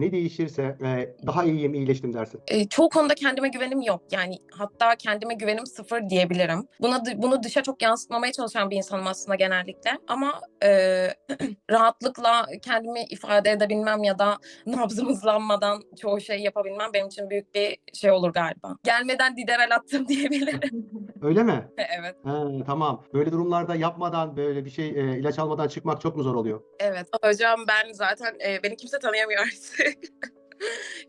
ne değişirse e, daha iyiyim, iyileştim dersin? Eee, çoğu konuda kendime güvenim yok. Yani hatta kendime güvenim sıfır diyebilirim. Buna bunu dışa çok yansıtmamaya çalışan bir insanım aslında genellikle ama, eee, rahatlıkla kendimi ifade edebilmem ya da nabzım hızlanmadan çoğu şeyi yapabilmem benim için büyük bir şey olur galiba. Gelmeden diderel attım diyebilirim. Öyle mi? Evet. He, tamam. Böyle durumlarda yapmadan, böyle bir şey, eee, ilaç almadan çıkmak çok mu zor oluyor? Evet. Hocam ben zaten, eee, beni kimse tanıyamıyor artık.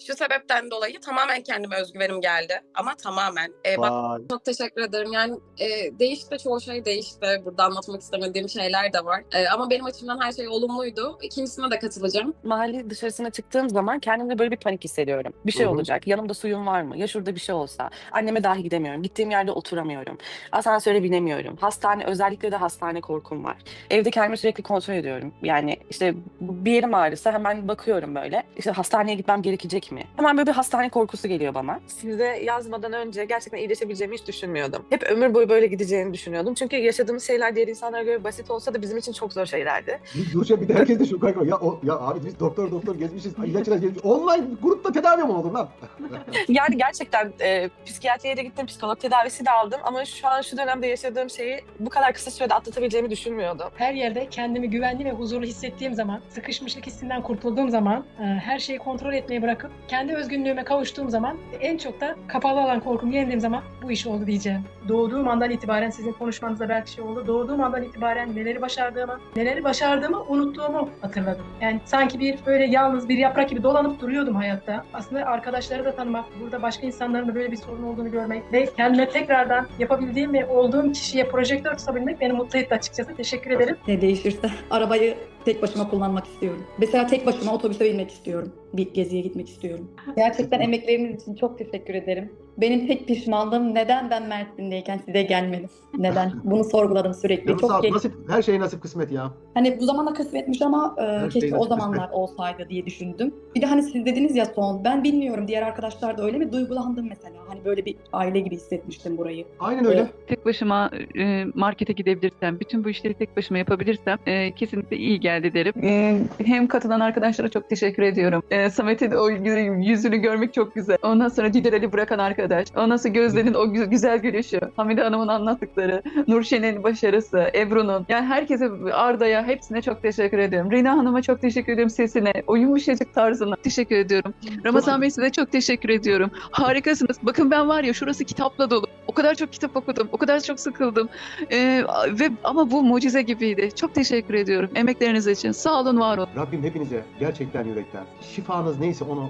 Şu sebepten dolayı tamamen kendime öz güvenim geldi ama tamamen. Eee, bak Vay! çok teşekkür ederim. Yani, eee, değişti, çoğu şey değişti. Burada anlatmak istemediğim şeyler de var. Eee, ama benim açımdan her şey olumluydu. 2'ncisine de katılacağım. Mahalle dışarısına çıktığım zaman kendimde böyle bir panik hissediyorum. Bir şey hı. olacak, yanımda suyum var mı? Ya şurada bir şey olsa? Anneme dahi gidemiyorum. Gittiğim yerde oturamıyorum. Asansöre binemiyorum. Hastane, özellikle de hastane korkum var. Evde kendimi sürekli kontrol ediyorum. Yani işte bir yerim ağrısa hemen bakıyorum böyle. İşte hastaneye gitmem gerekecek mi? Hemen böyle bir hastane korkusu geliyor bana. Size yazmadan önce gerçekten iyileşebileceğimi hiç düşünmüyordum. Hep ömür boyu böyle gideceğini düşünüyordum. Çünkü yaşadığımız şeyler diğer insanlara göre basit olsa da bizim için çok zor şeylerdi. Bir Gülşen bir de herkes de şu kanka. Ya, o, ya abi biz doktor doktor gezmişiz. ilaç ilaç gezmişiz. Online grupta tedavi mi oldun lan? Yani gerçekten e, psikiyatriye de gittim, psikolog tedavisi de aldım ama şu an şu dönemde yaşadığım şeyi bu kadar kısa sürede atlatabileceğimi düşünmüyordum. Her yerde kendimi güvenli ve huzurlu hissettiğim zaman, sıkışmışlık hissinden kurtulduğum zaman, e, her şeyi kontrol etmeyi bırakıp kendi özgünlüğüme kavuştuğum zaman, en çok da kapalı olan korkumu yendiğim zaman bu iş oldu diyeceğim. Doğduğum andan itibaren sizin konuşmanızda belki şey oldu. Doğduğum andan itibaren neleri başardığımı, neleri başardığımı unuttuğumu hatırladım. Yani sanki bir böyle yalnız bir yaprak gibi dolanıp duruyordum hayatta. Aslında arkadaşları da tanımak, burada başka insanların da böyle bir sorun olduğunu görmek ve kendime tekrardan yapabildiğim ve olduğum kişiye projektör tutabilmek beni mutlu etti açıkçası. Teşekkür ederim. Ne değişirse arabayı tek başıma kullanmak istiyorum. Mesela tek başıma otobüse binmek istiyorum. Bir geziye gitmek istiyorum. Gerçekten emekleriniz için çok teşekkür ederim. Benim tek pişmanlığım neden ben Mersin'deyken size gelmedim? Neden? Bunu sorguladım sürekli. Çok ol. geç. Nasip, her şey nasip kısmet ya. Hani bu zamana kısmetmiş ama e, Her keşke şey o nasip zamanlar olsaydı diye düşündüm. Bir de hani siz dediniz ya son, ben bilmiyorum diğer arkadaşlar da öyle mi? Duygulandım mesela. Hani böyle bir aile gibi hissetmiştim burayı. Aynen öyle. tek başıma e, markete gidebilirsem, bütün bu işleri tek başıma yapabilirsem e, kesinlikle iyi geldi derim. E, hem katılan arkadaşlara çok teşekkür ediyorum. E, Samet'in o gü- yüzünü görmek çok güzel. Ondan sonra Diderel'i bırakan arkadaş. Ondan sonra Gözde'nin o gü- güzel gülüşü. Hamide Hanım'ın anlattıkları. Nurşen'in başarısı. Ebru'nun. Yani herkese, Arda'ya hepsine çok teşekkür ediyorum. Rina Hanım'a çok teşekkür ediyorum sesine. O yumuşacık tarzına. Teşekkür ediyorum. Ramazan Bey size çok teşekkür ediyorum. Harikasınız. Bakın ben var ya şurası kitapla dolu. O kadar çok kitap okudum. O kadar çok sıkıldım. Ee, ve ama bu mucize gibiydi. Çok teşekkür ediyorum emekleriniz için. Sağ olun, var olun. Rabbim hepinize gerçekten yürekten şifanız neyse onu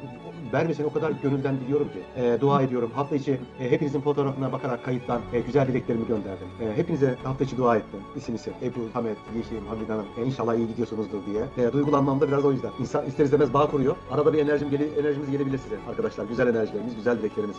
vermesini o kadar gönülden diliyorum ki. E, dua ediyorum. Hafta içi e, hepinizin fotoğrafına bakarak kayıttan e, güzel dileklerimi gönderdim. E, hepinize hafta içi dua ettim. İsim isim. Ebru, Hamet, Yeşim, Hamid Hanım. E, inşallah iyi gidiyorsunuzdur diye. E, duygulanmam da biraz o yüzden. İnsan ister istemez bağ kuruyor. Arada bir enerjim geli, enerjimiz gelebilir size arkadaşlar. Güzel enerjilerimiz, güzel dileklerimiz.